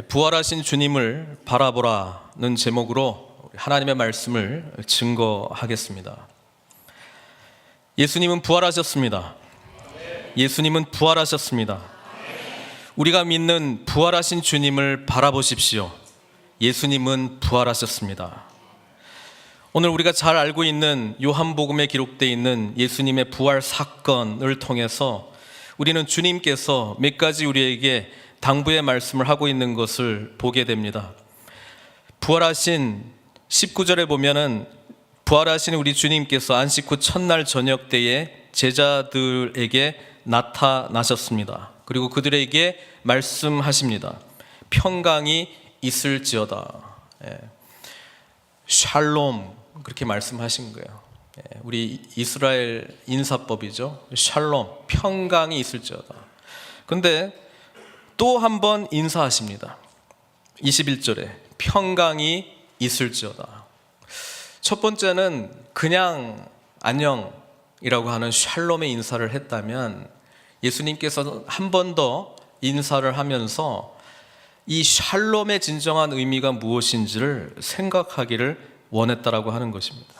부활하신 주님을 바라보라는 제목으로 하나님의 말씀을 증거하겠습니다. 예수님은 부활하셨습니다. 예수님은 부활하셨습니다. 우리가 믿는 부활하신 주님을 바라보십시오. 예수님은 부활하셨습니다. 오늘 우리가 잘 알고 있는 요한복음에 기록되어 있는 예수님의 부활 사건을 통해서 우리는 주님께서 몇 가지 우리에게 당부의 말씀을 하고 있는 것을 보게 됩니다. 부활하신 19절에 보면은 부활하신 우리 주님께서 안식 후 첫날 저녁 때에 제자들에게 나타나셨습니다. 그리고 그들에게 말씀하십니다. 평강이 있을지어다. 예. 샬롬 그렇게 말씀하신 거예요. 예. 우리 이스라엘 인사법이죠. 샬롬 평강이 있을지어다. 근데 또 한 번 인사하십니다. 21절에 평강이 있을지어다. 첫 번째는 그냥 안녕이라고 하는 샬롬의 인사를 했다면 예수님께서 한 번 더 인사를 하면서 이 샬롬의 진정한 의미가 무엇인지를 생각하기를 원했다라고 하는 것입니다.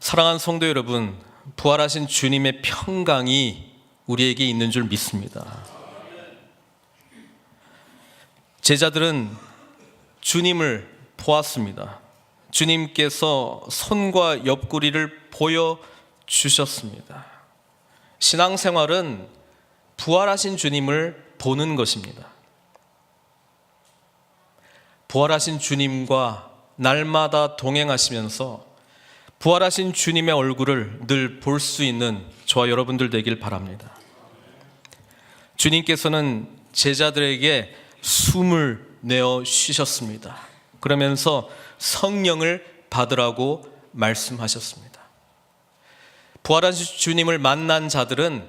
사랑하는 성도 여러분, 부활하신 주님의 평강이 우리에게 있는 줄 믿습니다. 제자들은 주님을 보았습니다. 주님께서 손과 옆구리를 보여 주셨습니다. 신앙생활은 부활하신 주님을 보는 것입니다. 부활하신 주님과 날마다 동행하시면서 부활하신 주님의 얼굴을 늘 볼 수 있는 저와 여러분들 되길 바랍니다. 주님께서는 제자들에게 숨을 내어 쉬셨습니다. 그러면서 성령을 받으라고 말씀하셨습니다. 부활하신 주님을 만난 자들은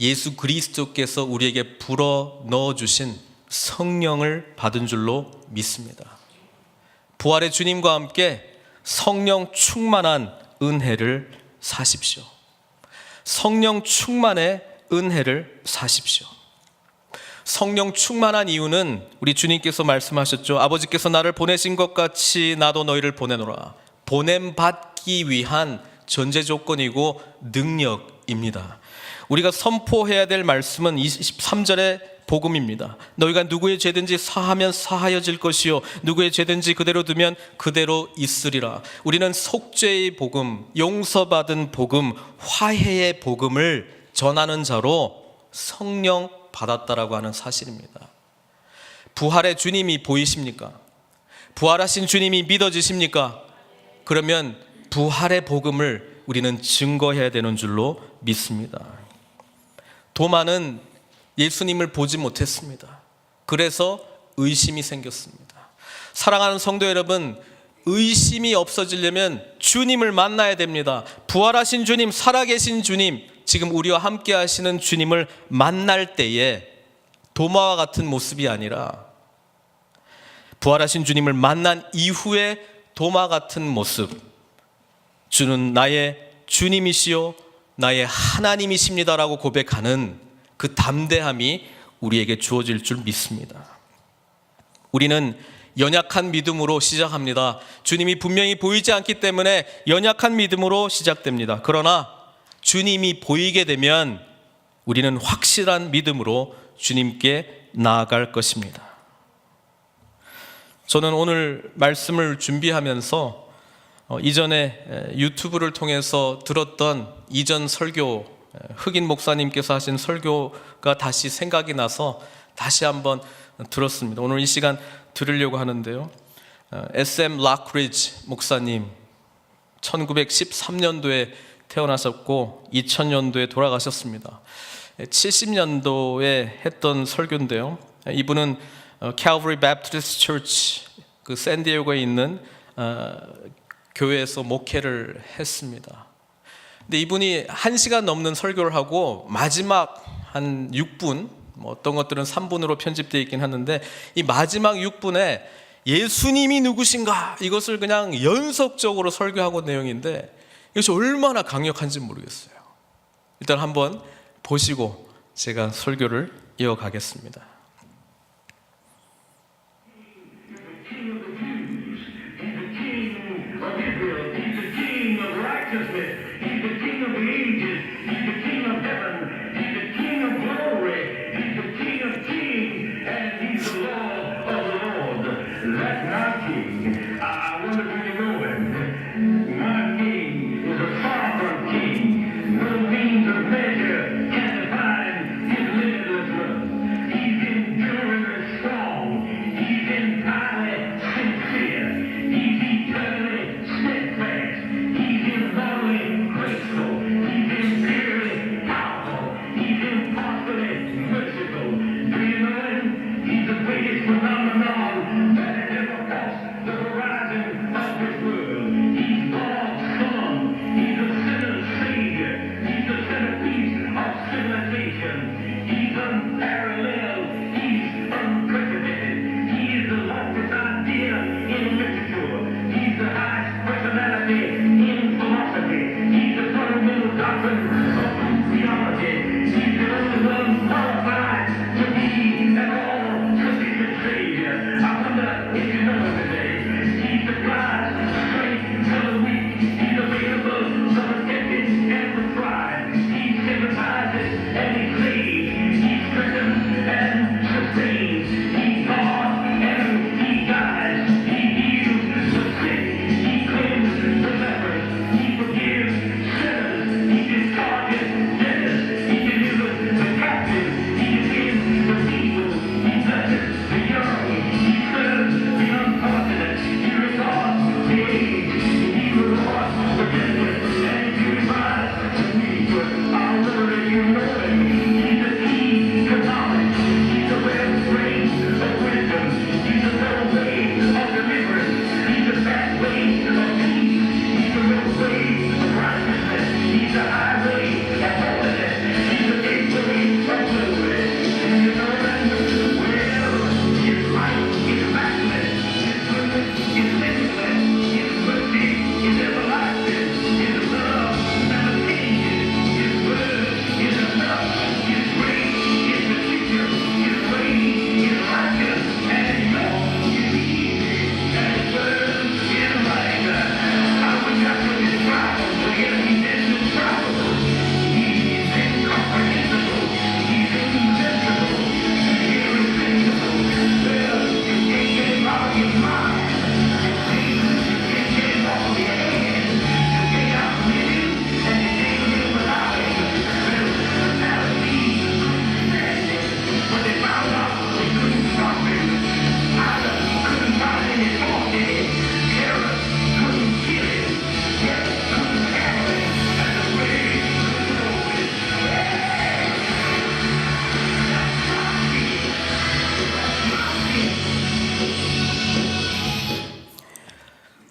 예수 그리스도께서 우리에게 불어 넣어 주신 성령을 받은 줄로 믿습니다. 부활의 주님과 함께 성령 충만한 은혜를 사십시오. 성령 충만의 은혜를 사십시오. 성령 충만한 이유는 우리 주님께서 말씀하셨죠. 아버지께서 나를 보내신 것 같이 나도 너희를 보내노라. 보냄 받기 위한 전제 조건이고 능력입니다. 우리가 선포해야 될 말씀은 23절의 복음입니다. 너희가 누구의 죄든지 사하면 사하여질 것이요 누구의 죄든지 그대로 두면 그대로 있으리라. 우리는 속죄의 복음, 용서받은 복음, 화해의 복음을 전하는 자로 성령 받았다라고 하는 사실입니다. 부활의 주님이 보이십니까? 부활하신 주님이 믿어지십니까? 그러면 부활의 복음을 우리는 증거해야 되는 줄로 믿습니다. 도마는 예수님을 보지 못했습니다. 그래서 의심이 생겼습니다. 사랑하는 성도 여러분, 의심이 없어지려면 주님을 만나야 됩니다. 부활하신 주님, 살아계신 주님, 지금 우리와 함께 하시는 주님을 만날 때에 도마와 같은 모습이 아니라 부활하신 주님을 만난 이후에 도마 같은 모습. 주는 나의 주님이시요 나의 하나님이십니다라고 고백하는 그 담대함이 우리에게 주어질 줄 믿습니다. 우리는 연약한 믿음으로 시작합니다. 주님이 분명히 보이지 않기 때문에 연약한 믿음으로 시작됩니다. 그러나 주님이 보이게 되면 우리는 확실한 믿음으로 주님께 나아갈 것입니다. 저는 오늘 말씀을 준비하면서 어, 이전에 유튜브를 통해서 들었던 이전 설교 흑인 목사님께서 하신 설교가 다시 생각이 나서 다시 한번 들었습니다. 오늘 이 시간 들으려고 하는데요. S.M. 락리지 목사님 1913년도에 태어나셨고 2000년도에 돌아가셨습니다. 70년도에 했던 설교인데요. 이분은 Calvary Baptist Church 그 샌디에고에 있는 어, 교회에서 목회를 했습니다. 근데 이분이 1시간 넘는 설교를 하고 마지막 한 6분 뭐 어떤 것들은 3분으로 편집되어 있긴 하는데 이 마지막 6분에 예수님이 누구신가? 이것을 그냥 연속적으로 설교하고 내용인데 이것이 얼마나 강력한지 모르겠어요. 일단 한번 보시고 제가 설교를 이어가겠습니다.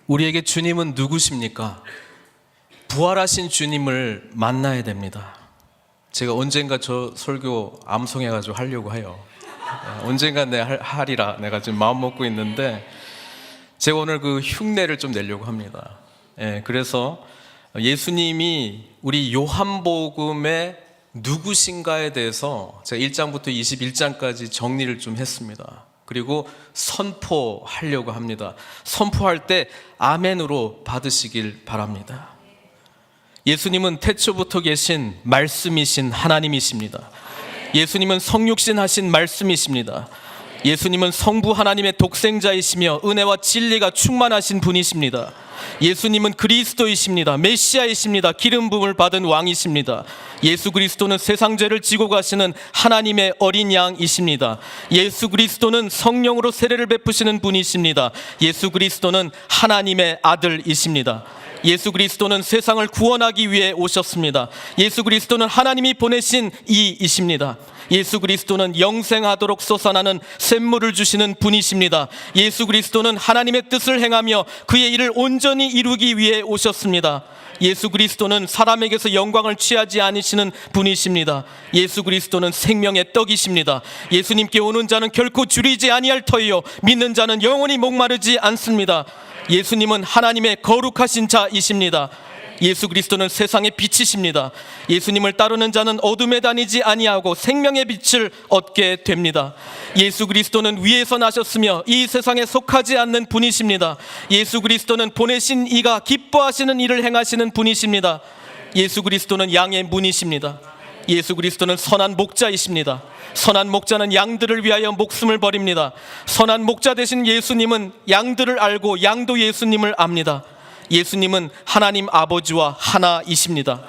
우리에게 주님은 누구십니까? 부활하신 주님을 만나야 됩니다. 제가 언젠가 저 설교 암송해가지고 하려고 해요. 예, 언젠가 내 할- 하리라 내가 지금 마음 먹고 있는데 제가 오늘 그 흉내를 좀 내려고 합니다. 예, 그래서 예수님이 우리 요한복음의 누구신가에 대해서 제가 1장부터 21장까지 정리를 좀 했습니다. 그리고 선포하려고 합니다. 선포할 때 아멘으로 받으시길 바랍니다. 예수님은 태초부터 계신 말씀이신 하나님이십니다. 예수님은 성육신 하신 말씀이십니다. 예수님은 성부 하나님의 독생자이시며 은혜와 진리가 충만하신 분이십니다. 예수님은 그리스도이십니다. 메시아이십니다. 기름 부음을 받은 왕이십니다. 예수 그리스도는 세상 죄를 지고 가시는 하나님의 어린 양이십니다. 예수 그리스도는 성령으로 세례를 베푸시는 분이십니다. 예수 그리스도는 하나님의 아들이십니다. 예수 그리스도는 세상을 구원하기 위해 오셨습니다. 예수 그리스도는 하나님이 보내신 이이십니다. 예수 그리스도는 영생하도록 솟아나는 샘물을 주시는 분이십니다. 예수 그리스도는 하나님의 뜻을 행하며 그의 일을 온전히 이루기 위해 오셨습니다. 예수 그리스도는 사람에게서 영광을 취하지 않으시는 분이십니다. 예수 그리스도는 생명의 떡이십니다. 예수님께 오는 자는 결코 줄이지 아니할 터이요 믿는 자는 영원히 목마르지 않습니다. 예수님은 하나님의 거룩하신 자이십니다. 예수 그리스도는 세상의 빛이십니다. 예수님을 따르는 자는 어둠에 다니지 아니하고 생명의 빛을 얻게 됩니다. 예수 그리스도는 위에서 나셨으며 이 세상에 속하지 않는 분이십니다. 예수 그리스도는 보내신 이가 기뻐하시는 일을 행하시는 분이십니다. 예수 그리스도는 양의 문이십니다. 예수 그리스도는 선한 목자이십니다. 선한 목자는 양들을 위하여 목숨을 버립니다. 선한 목자 되신 예수님은 양들을 알고 양도 예수님을 압니다. 예수님은 하나님 아버지와 하나이십니다.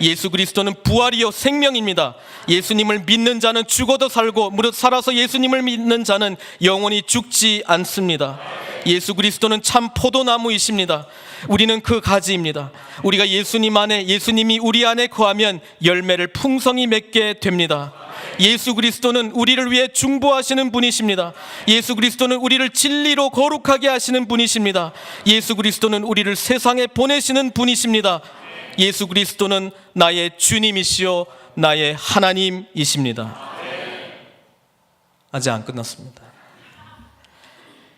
예수 그리스도는 부활이요 생명입니다. 예수님을 믿는 자는 죽어도 살고 무릇 살아서 예수님을 믿는 자는 영원히 죽지 않습니다. 예수 그리스도는 참 포도나무이십니다. 우리는 그 가지입니다. 우리가 예수님 안에 예수님이 우리 안에 거하면 열매를 풍성히 맺게 됩니다. 예수 그리스도는 우리를 위해 중보하시는 분이십니다. 예수 그리스도는 우리를 진리로 거룩하게 하시는 분이십니다. 예수 그리스도는 우리를 세상에 보내시는 분이십니다. 예수 그리스도는 나의 주님이시요 나의 하나님이십니다. 아직 안 끝났습니다.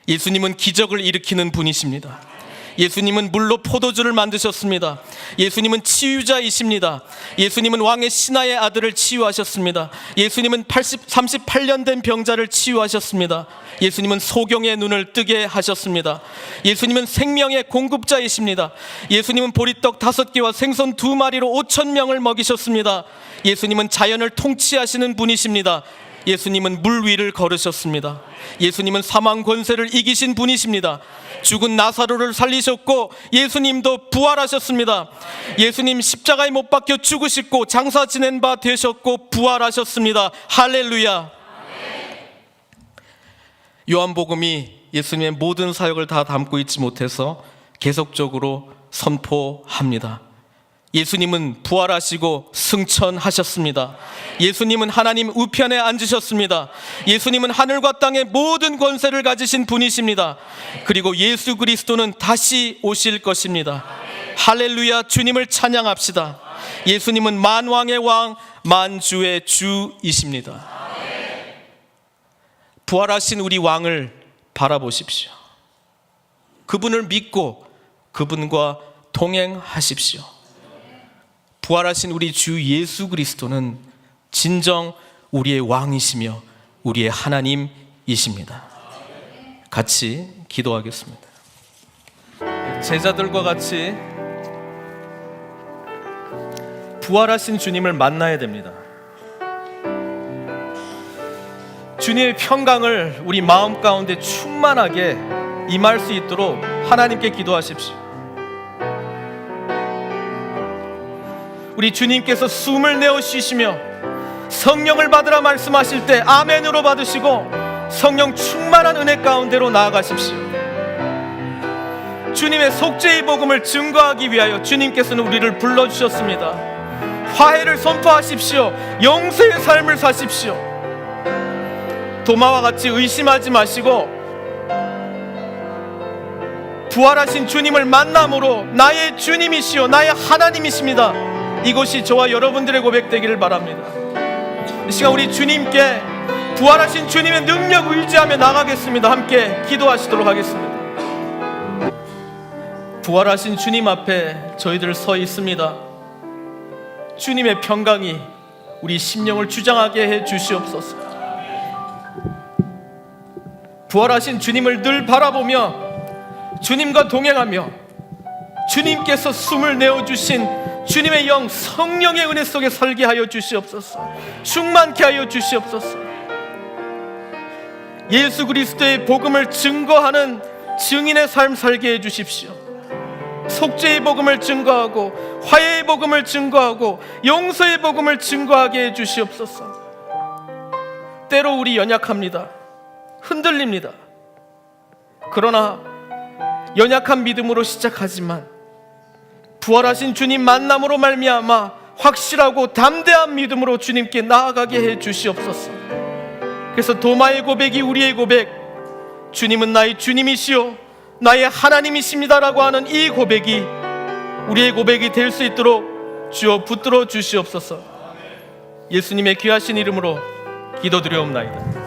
예수님은 기적을 일으키는 분이십니다. 예수님은 물로 포도주를 만드셨습니다. 예수님은 치유자이십니다. 예수님은 왕의 신하의 아들을 치유하셨습니다. 예수님은 80, 38년 된 병자를 치유하셨습니다. 예수님은 소경의 눈을 뜨게 하셨습니다. 예수님은 생명의 공급자이십니다. 예수님은 보리떡 다섯 개와 생선 두 마리로 5천 명을 먹이셨습니다. 예수님은 자연을 통치하시는 분이십니다. 예수님은 물 위를 걸으셨습니다. 예수님은 사망 권세를 이기신 분이십니다. 죽은 나사로를 살리셨고 예수님도 부활하셨습니다. 예수님 십자가에 못 박혀 죽으시고 장사 지낸 바 되셨고 부활하셨습니다. 할렐루야. 요한복음이 예수님의 모든 사역을 다 담고 있지 못해서 계속적으로 선포합니다. 예수님은 부활하시고 승천하셨습니다. 예수님은 하나님 우편에 앉으셨습니다. 예수님은 하늘과 땅의 모든 권세를 가지신 분이십니다. 그리고 예수 그리스도는 다시 오실 것입니다. 할렐루야 주님을 찬양합시다. 예수님은 만왕의 왕, 만주의 주이십니다. 부활하신 우리 왕을 바라보십시오. 그분을 믿고 그분과 동행하십시오. 부활하신 우리 주 예수 그리스도는 진정 우리의 왕이시며 우리의 하나님이십니다. 같이 기도하겠습니다. 제자들과 같이 부활하신 주님을 만나야 됩니다. 주님의 평강을 우리 마음 가운데 충만하게 임할 수 있도록 하나님께 기도하십시오. 우리 주님께서 숨을 내어 쉬시며 성령을 받으라 말씀하실 때 아멘으로 받으시고 성령 충만한 은혜 가운데로 나아가십시오. 주님의 속죄의 복음을 증거하기 위하여 주님께서는 우리를 불러 주셨습니다. 화해를 선포하십시오. 영세의 삶을 사십시오. 도마와 같이 의심하지 마시고 부활하신 주님을 만남으로 나의 주님이시요 나의 하나님이십니다. 이것이 저와 여러분들의 고백되기를 바랍니다. 이 시간 우리 주님께 부활하신 주님의 능력을 의지하며 나가겠습니다. 함께 기도하시도록 하겠습니다. 부활하신 주님 앞에 저희들 서 있습니다. 주님의 평강이 우리 심령을 주장하게 해 주시옵소서. 부활하신 주님을 늘 바라보며 주님과 동행하며 주님께서 숨을 내어 주신 주님의 영 성령의 은혜 속에 살게 하여 주시옵소서. 충만케 하여 주시옵소서. 예수 그리스도의 복음을 증거하는 증인의 삶 살게 해 주십시오. 속죄의 복음을 증거하고 화해의 복음을 증거하고 용서의 복음을 증거하게 해 주시옵소서. 때로 우리 연약합니다. 흔들립니다. 그러나 연약한 믿음으로 시작하지만 부활하신 주님 만남으로 말미암아 확실하고 담대한 믿음으로 주님께 나아가게 해 주시옵소서. 그래서 도마의 고백이 우리의 고백, 주님은 나의 주님이시요 나의 하나님이십니다라고 하는 이 고백이 우리의 고백이 될 수 있도록 주여 붙들어 주시옵소서. 예수님의 귀하신 이름으로 기도드려옵나이다.